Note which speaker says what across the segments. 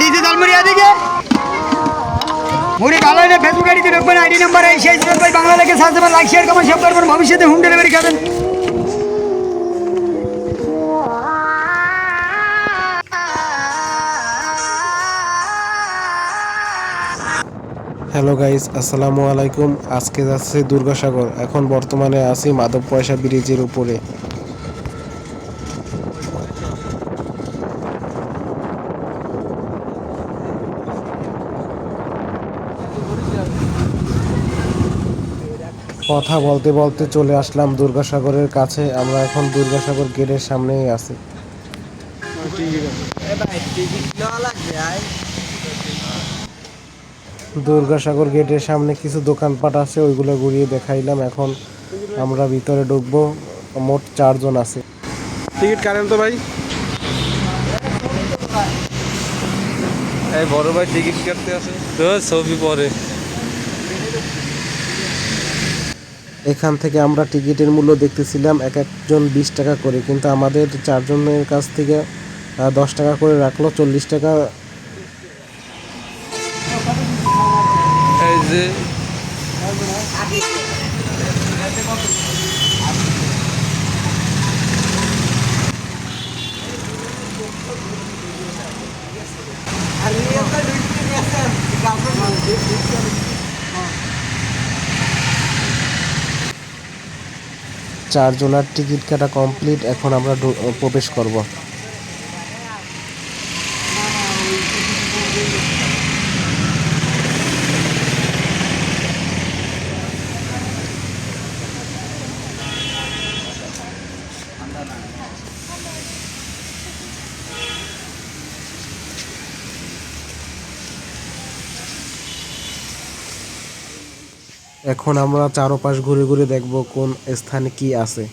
Speaker 1: Digital মুড়ি এদিকে মুড়ি ফেসবুক আইডি নাম্বার এই সেই ভাই বাংলা দেবেন লাইক শেয়ার কমেন্ট সব করবেন ভবিষ্যতে হোম ডেলিভারি
Speaker 2: হ্যালো গাইস আসসালামু আলাইকুম। আজকে যাচ্ছে দুর্গাসাগর। এখন বর্তমানে আছি মাধব পয়সা ব্রিজের উপরে। কথা বলতে বলতে চলে আসলাম দুর্গাসাগরের কাছে। আমরা এখন দুর্গাসাগর গেটের সামনেই আছি। দুর্গাসাগর গেটের সামনে কিছু দোকানপাট আছে ওইগুলো ঘুরিয়ে দেখাইলাম। এখন আমরা ভিতরে ঢুকবো। মোট চারজন আছে।
Speaker 3: টিকিট কাটেন তো ভাই? এই বড় ভাই টিকিট কাটতে আছে তো ছবি পরে।
Speaker 2: এখান থেকে আমরা টিকিটের মূল্য দেখতেছিলাম এক একজন বিশ টাকা করে, কিন্তু আমাদের চারজনের কাছ থেকে দশ টাকা করে রাখল, চল্লিশ টাকা। চারজনের টিকিট কাটা কমপ্লিট এখন আমরা প্রবেশ করব। এখন আমরা চারপাশ ঘুরে ঘুরে দেখব কোন স্থানে কি আছে।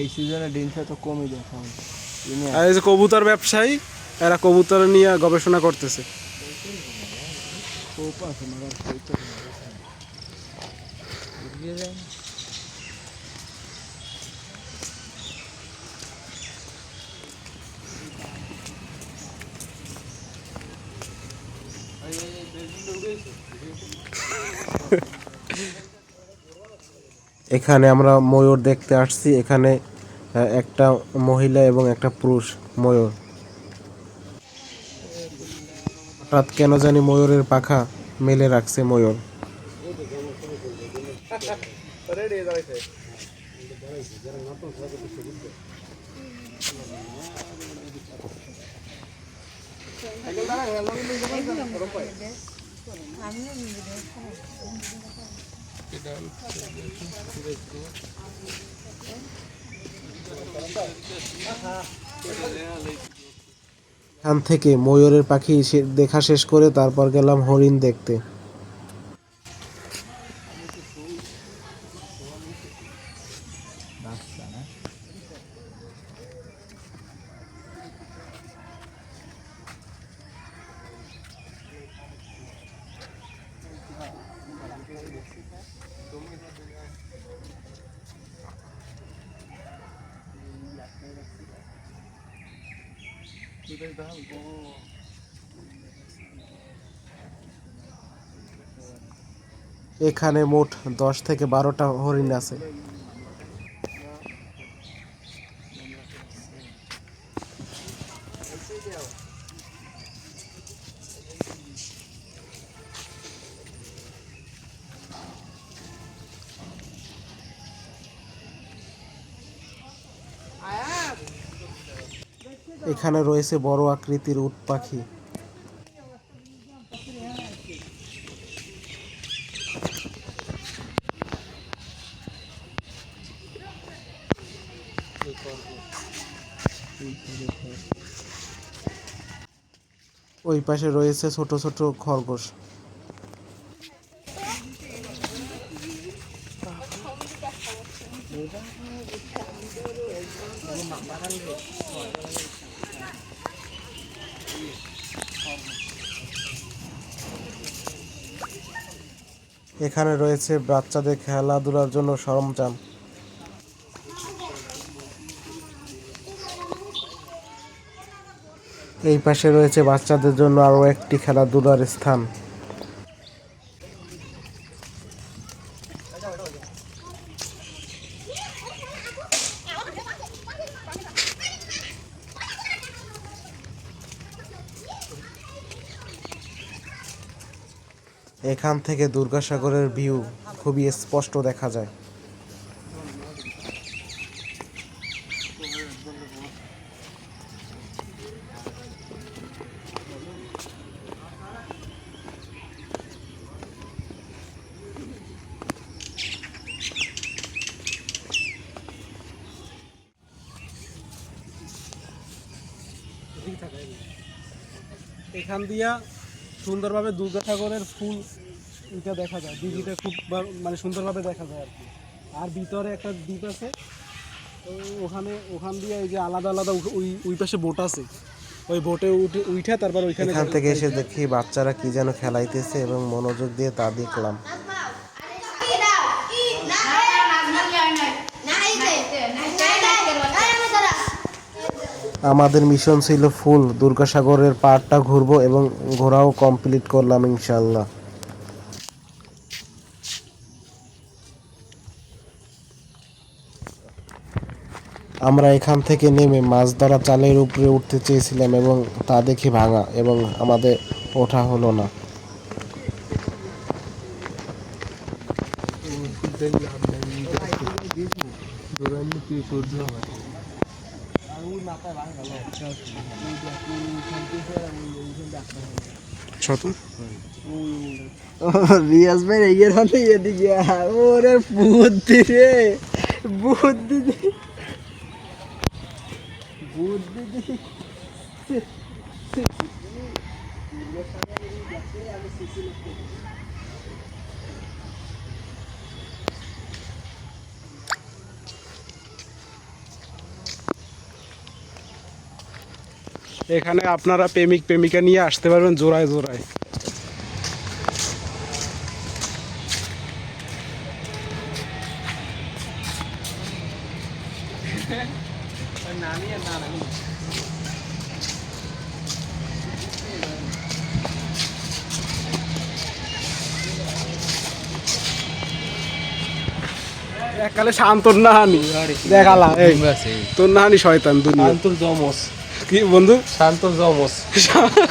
Speaker 1: এই সিজনে ডিমটা তো কমই দেখা হয়
Speaker 3: আর এই যে কবুতর ব্যবসায়ী এরা কবুতর নিয়ে গবেষণা করতেছে।
Speaker 2: এখানে আমরা ময়ূর দেখতে আসছি। এখানে একটা মহিলা এবং একটা পুরুষ ময়ূর। হঠাৎ কেন জানি ময়ূরের পাখা মেলে রাখছে ময়ূর। এখান থেকে ময়ূরের পাখি দেখা শেষ করে তারপর গেলাম হরিণ দেখতে। এখানে মোট দশ থেকে বারোটা হরিণ আছে। এখানে রয়েছে বড় আকৃতির উট পাখি। ওই পাশে রয়েছে ছোট ছোট খরগোশ। এখানে রয়েছে বাচ্চাদের খেলাধুলার জন্য সরঞ্জাম। এই পাশে রয়েছে বাচ্চাদের জন্য আরও একটি খেলাধুলার স্থান। এখান থেকে দুর্গাসাগরের ভিউ খুবই স্পষ্ট দেখা যায়।
Speaker 3: এখান দিয়া সুন্দরভাবে দুর্গা ঠাকুরের ফুল এটা দেখা যায়। দিঘিটা খুব মানে সুন্দরভাবে দেখা যায় আর কি। আর ভিতরে একটা দ্বীপ আছে। ওখানে ওখান দিয়ে এই যে আলাদা আলাদা ওই ওই পাশে বোট আছে। ওই বোটে উঠে উঠে তারপর ওইখানে
Speaker 2: এখান থেকে এসে দেখি বাচ্চারা কি যেন খেলাইতেছে এবং মনোযোগ দিয়ে তা দেখলাম। আমাদের মিশন ছিল ফুল। দুর্গাসাগরের পাড়টা ঘুরবো এবং ঘোরাও কমপ্লিট করলাম ইনশাল্লাহ আমরা এখান থেকে নেমে মাছ ধরা চালের উপরে উঠতে চেয়েছিলাম এবং তা দেখে ভাঙা এবং আমাদের ওঠা হলো না।
Speaker 1: রিয়াজ ভাই এগিয়ে রাখলে এদিকে ওরে বুদ্ধি রে বুদ্ধি বুদ্ধি দি
Speaker 3: এখানে আপনারা প্রেমিক প্রেমিকা নিয়ে আসতে পারবেন জোড়ায় জোড়ায়। এককালে শান্তর নাহানি। দেখালা এই। তোর নাহানি শয়তান দুনিয়া।
Speaker 2: শান্তর জমস
Speaker 3: কি বন্ধু?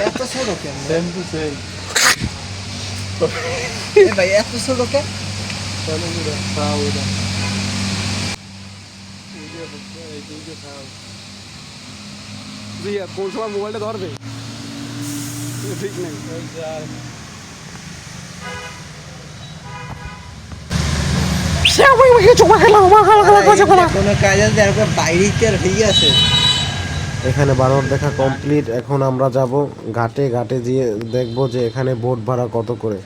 Speaker 1: এত ছোট কেন? এ ভাই এত ছোট কেন?
Speaker 3: কোন সময় মোবাইলটা ধরবে? ঠিক নেই।
Speaker 1: কোনো কাজ আছে বাইরে হয়ে আছে
Speaker 2: এখানে বানর দেখা কমপ্লিট এখন আমরা যাব ঘাটে ঘাটে গিয়ে দেখব যে এখানে বোট ভাড়া কত করে।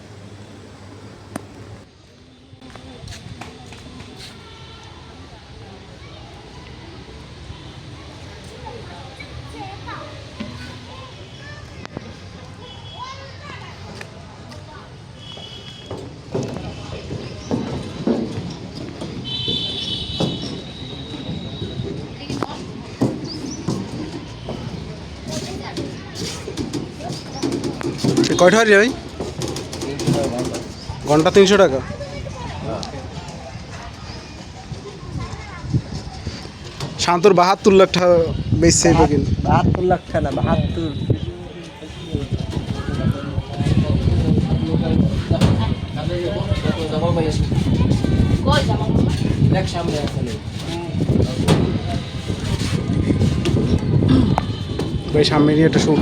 Speaker 3: কয়টা হারি ভাই? ঘণ্টা তিনশো টাকা। শান্তর বাহাত্তর লাখ টাকা বেচছে এই বকিল
Speaker 1: বাহাত্তর লাখ টাকা বাহাত্তর।
Speaker 3: ভাই সামনে নিয়ে একটা শুট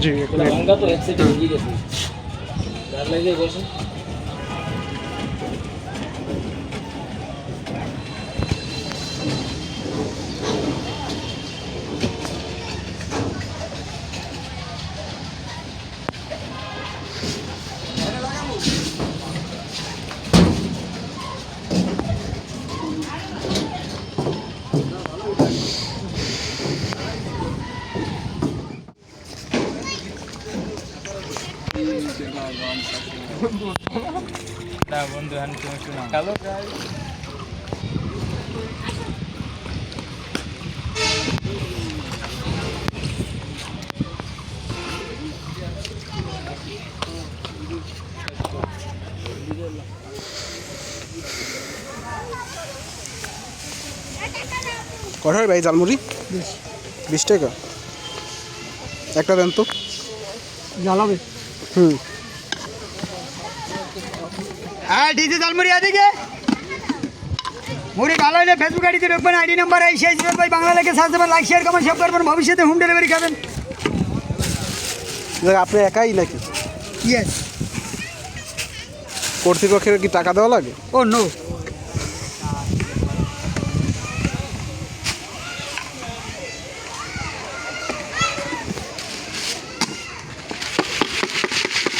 Speaker 3: জি এক মিনিট।
Speaker 4: কটা হয় ভাই জালমুড়ি বিশ টাকা। একটা দেন তো।
Speaker 1: জ্বালাবে।
Speaker 4: হুম।
Speaker 1: হ্যাঁ ডিজে জালমুড়ি এদিকে মুড়ি ভালো হলে ফেসবুক আইডিতে ঢুকবেন আইডি নাম্বার এই সেই ভাই বাংলা লেগে সার্চ দেবেন লাইক শেয়ার কমেন্ট সব করবেন ভবিষ্যতে হোম ডেলিভারি খাবেন
Speaker 4: দেখ, আপনি একাই নাকি
Speaker 1: ইয়েস
Speaker 4: কর্তৃপক্ষের কি টাকা দেওয়া লাগে
Speaker 1: ও নো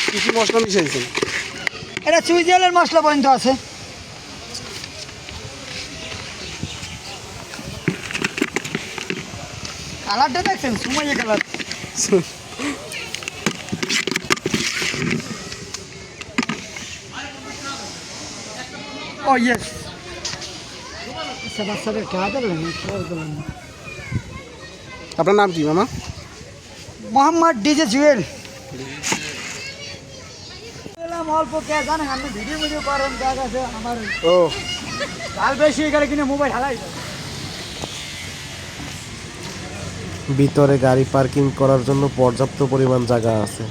Speaker 4: কি কি মশলা মিশাইছেন
Speaker 1: এটা সুইজারল্যান্ড মশলা পর্যন্ত আছে। কালারটা দেখছেন? সুমাইয়া কালার। ও ইয়েস আচ্ছা বাচ্চাদের
Speaker 4: আপনার নাম কি মামা?
Speaker 1: মোহাম্মদ ডিজে জুয়েল। এলাম অল্প কে জানেন আপনি ভিডিও ভিডিও করেন কাজ আছে আমার।
Speaker 4: ও।
Speaker 1: কাল বেশি গেলে কিনে মোবাইল হালাই
Speaker 2: ভিতরে গাড়ি পার্কিং করার জন্য পর্যাপ্ত পরিমাণ জায়গা আছে।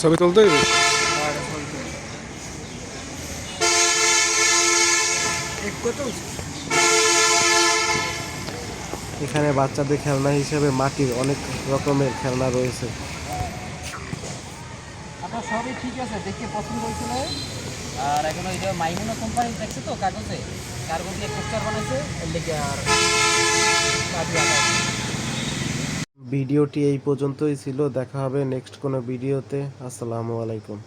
Speaker 4: ছবি তুলতে
Speaker 2: এখানে বাচ্চাদের খেলনা হিসেবে মাটির অনেক রকমের খেলনা রয়েছে।
Speaker 5: আপনার সবই ঠিক আছে দেখে পছন্দ হয়েছিল আর এখন ওই যে মাইমুনা কোম্পানি দেখছে তো কাগজে? কাগজ দিয়ে পোস্টার বানাইছে লেগে আর
Speaker 2: ভিডিওটি এই পর্যন্তই ছিল দেখা হবে নেক্সট কোনো ভিডিওতে। আসসালামু আলাইকুম।